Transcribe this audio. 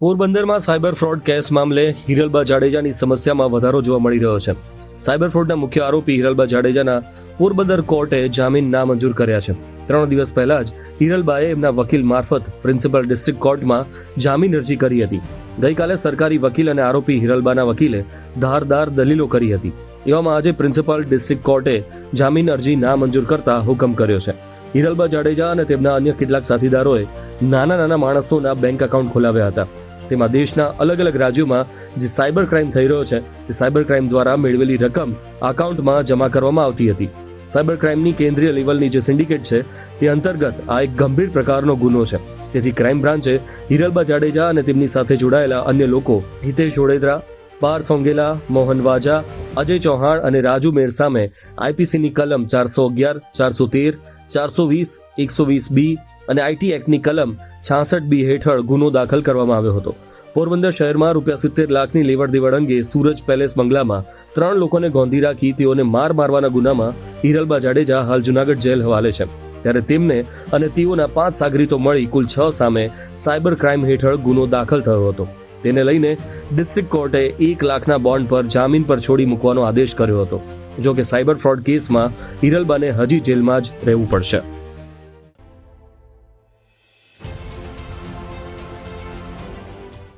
પોરબંદરમાં cyber fraud case મામલે હિરલબા જાડેજાની સમસ્યામાં વધારો જોવા મળી રહ્યો છે. સાયબર ફ્રોડના મુખ્ય આરોપી હિરલબા જાડેજાના પોરબંદર કોર્ટે જામીન નામંજૂર કર્યા છે. ત્રણ દિવસ પહેલા જ હિરલબાએ એમના વકીલ મારફત પ્રિન્સિપલ ડિસ્ટ્રિક્ટ કોર્ટમાં જામીન અરજી કરી હતી. ગઈકાલે સરકારી વકીલ અને આરોપી હિરલબાના વકીલે ધારદાર દલીલો કરી હતી. એવામાં આજે પ્રિન્સિપાલ ડિસ્ટ્રિક્ટ કોર્ટે જામીન અરજી નામંજૂર કરતા હુકમ કર્યો છે. હિરલબા જાડેજા અને તેમના અન્ય કેટલાક સાથીદારોએ નાના નાના માણસોના બેંક એકાઉન્ટ ખોલાવ્યા હતા. તેમાં દેશના અલગ અલગ રાજ્યોમાં જે સાયબર ક્રાઇમ થઈ રહ્યો છે, તે સાયબર ક્રાઇમ દ્વારા મેળવેલી રકમ અકાઉન્ટમાં જમા કરવામાં આવતી હતી. સાયબર ક્રાઇમની કેન્દ્રીય લેવલની જે સિન્ડિકેટ છે, તે અંતર્ગત આ એક ગંભીર પ્રકારનો ગુનો છે. તેથી ક્રાઇમ બ્રાન્ચે હિરલબા જાડેજા અને તેમની સાથે જોડાયેલા અન્ય લોકો હિતેશ ઓડેદરા પાર સોંગેલા, મોહન વાજા, અજય ચૌહાણ અને રાજુ મેર સામે આઈપીસીની કલમ ચારસો અગિયાર, ચારસો તેર, ચારસો વીસ, એકસો વીસ બી અને આઈટી એક્ટની કલમ છાસઠ બી હેઠળ ગુનો દાખલ કરવામાં આવ્યો હતો. પોરબંદર શહેરમાં રૂપિયા સિત્તેર લાખની લેવડ દેવડ અંગે સૂરજ પેલેસ બંગલામાં ત્રણ લોકોને ગોંધી રાખી તેઓને માર મારવાના ગુનામાં હિરલબા જાડેજા હાલ જુનાગઢ જેલ હવાલે છે. ત્યારે તેમને અને તેઓના પાંચ સાગરીતો મળી કુલ છ સામે સાયબર ક્રાઇમ હેઠળ ગુનો દાખલ થયો હતો. તેને લઈને ડિસ્ટ્રિક્ટ કોર્ટે એક લાખના બોન્ડ પર જામીન પર છોડી મૂકવાનો આદેશ કર્યો હતો. જો કે સાયબર ફ્રોડ કેસમાં હિરલબાને હજી જેલમાં જ રહેવું પડશે.